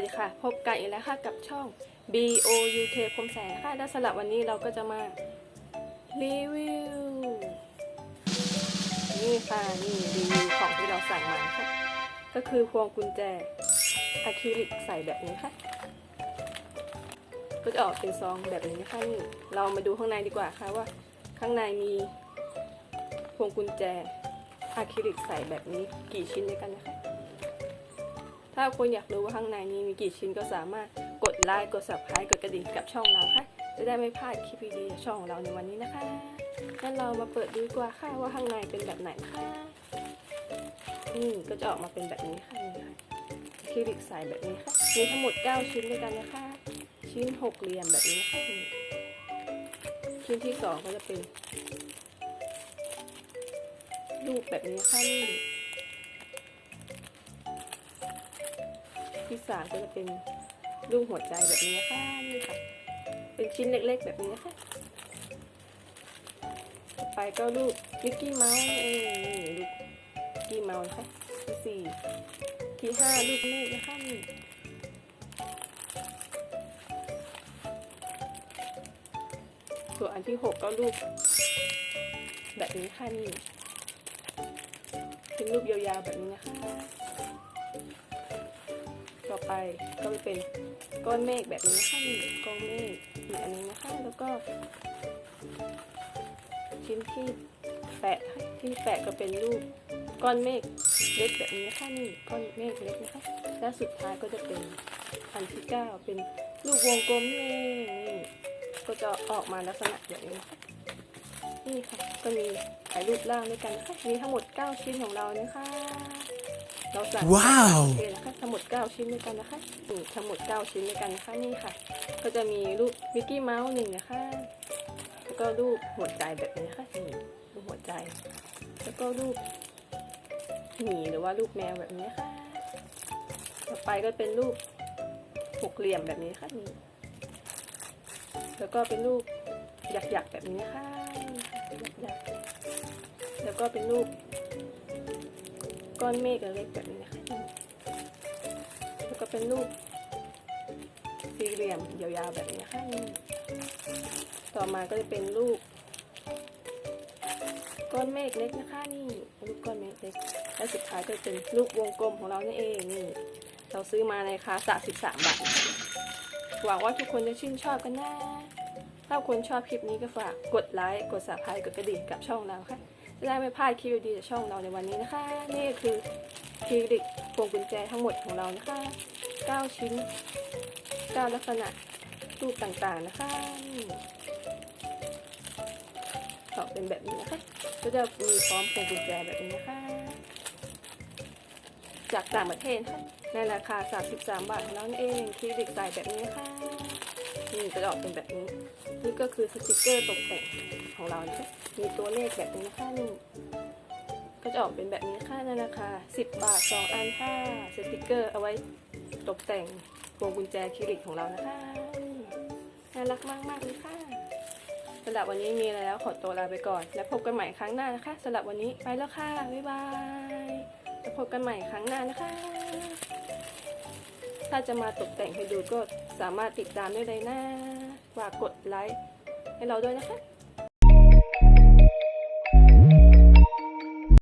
วัสดีค่ะ พบกันอีกแล้วค่ะกับช่อง B O U K พรมแสค่ะ และสำหรับวันนี้เราก็จะมารีวิว นี่ค่ะนี่รีวิวของที่เราสั่งมาค่ะ ก็คือพวงกุญแจอะคริลิกใส่แบบนี้ค่ะ ก็จะออกเป็นซองแบบนี้ค่ะนี่เรามาดูข้างในดีกว่าค่ะว่า ข้างในมีพวงกุญแจอะคริลิกใส่แบบนี้กี่ชิ้นด้วยกันนะคะ ถ้าคุณอยากรู้ว่าข้างในนี้มีกี่ชิ้นก็สามารถกดไลค์กด subscribe กดกระดิ่งกับช่องเราค่ะ จะได้ไม่พลาดคลิปดีๆช่องของเราในวันนี้นะคะงั้นเรามาเปิดดูดีกว่าค่ะว่าข้างในเป็นแบบไหนค่ะนี่ก็จะออกมาเป็นแบบนี้ค่ะนี่ค่ะคลิกใสแบบนี้ค่ะมีทั้งหมด 9 ชิ้นด้วยกันนะคะ ชิ้นหกเหลี่ยมแบบนี้ค่ะชิ้นที่สองก็จะเป็นรูปแบบนี้ค่ะนี่ ที่สามก็จะเป็นรูปหัวใจแบบนี้ค่ะนี่ค่ะ เป็นชิ้นเล็กๆแบบนี้ค่ะต่อไปก็รูปมิกกี้เมาส์เองนี่รูปมิกกี้เมาส์นะคะที่สี่ที่ห้ารูปเมฆนะคะนี่ส่วนอันที่หกก็รูปแบบนี้ค่ะนี่เป็นรูปยาวๆแบบนี้นะคะ ไปก็จะเป็นก้อนเมฆแบบนี้นะคะนี่ก้อนเมฆอีกอันนี้นะคะ แล้วก็ ชิ้นที่แปะที่แปะก็เป็นรูปก้อนเมฆเล็กแบบนี้นะคะนี่ก้อนเมฆเล็กนะคะและสุดท้ายก็จะเป็นอันที่เก้าเป็นลูกวงกลมนี่นี่ก็จะออกมาลักษณะแบบนี้นะคะนี่ค่ะก็มีถ่ายรูปร่างด้วยกันนะคะมีทั้งหมด 9 ชิ้นของเรานะคะ เราสั่งว้าวโอเคนะคะทั้งหมด 9 ชิ้นด้วยกันนะคะนี่ทั้งหมด 9 ชิ้นด้วยกันนะคะนี่ค่ะ ก็จะมีรูปมิกกี้เมาส์หนึ่งนะคะ แล้วก็รูปหัวใจแบบนี้นะคะนี่รูปหัวใจ แล้วก็รูปหมีหรือว่ารูปแมวแบบนี้ค่ะ ต่อไปก็เป็นรูปหกเหลี่ยมแบบนี้ค่ะนี่แล้วก็เป็นรูปหยักๆแบบนี้ค่ะหยักๆแล้วก็เป็นรูป ก้อนเมฆเล็กๆแบบนี้นะคะนี่แล้วก็เป็นรูปสี่เหลี่ยมยาวๆแบบนี้นะคะนี่ต่อมาก็จะเป็นรูปก้อนเมฆเล็กนะคะนี่รูปก้อนเมฆเล็ก และสุดท้ายก็เป็นรูปวงกลมของเรานี่เองนี่ เราซื้อมาในราคา33 บาท หวังว่าทุกคนจะชื่นชอบกันนะ ถ้าคนชอบคลิปนี้ก็ฝากกดไลค์ กด subscribe กดกระดิ่งกับช่องเราค่ะ จะได้ไม่พลาดคลิปดีๆจากช่องเราในวันนี้นะคะ นี่คือคลิปพวงกุญแจทั้งหมดของเรานะคะ 9 ชิ้น 9 ลักษณะรูปต่างๆนะคะนี่ออกเป็นแบบนี้นะคะก็จะมีพร้อมพวงกุญแจแบบนี้นะคะ จากต่างประเทศค่ะในราคา 33 บาทเท่านั้นเองคลินิกใส่แบบนี้ค่ะ นี่ก็จะออกเป็นแบบนี้ นี่ก็คือสติกเกอร์ตกแต่งของเรานะคะมีตัวเลขแบบนี้นะคะนี่ก็จะออกเป็นแบบนี้ค่ะในราคา10 บาท 2 อันค่ะสติกเกอร์เอาไว้ตกแต่งพวงกุญแจคลินิกของเรานะคะน่ารักมากมากเลยค่ะสำหรับวันนี้มีอะไรแล้วขอตัวลาไปก่อน แล้วพบกันใหม่ครั้งหน้านะคะสำหรับวันนี้ไปแล้วค่ะบ๊ายบายแล้วพบกันใหม่ครั้งหน้านะคะ ถ้าจะมาตกแต่งให้ดูก็สามารถติดตามได้เลยนะฝากกดไลค์ให้เราด้วยนะคะ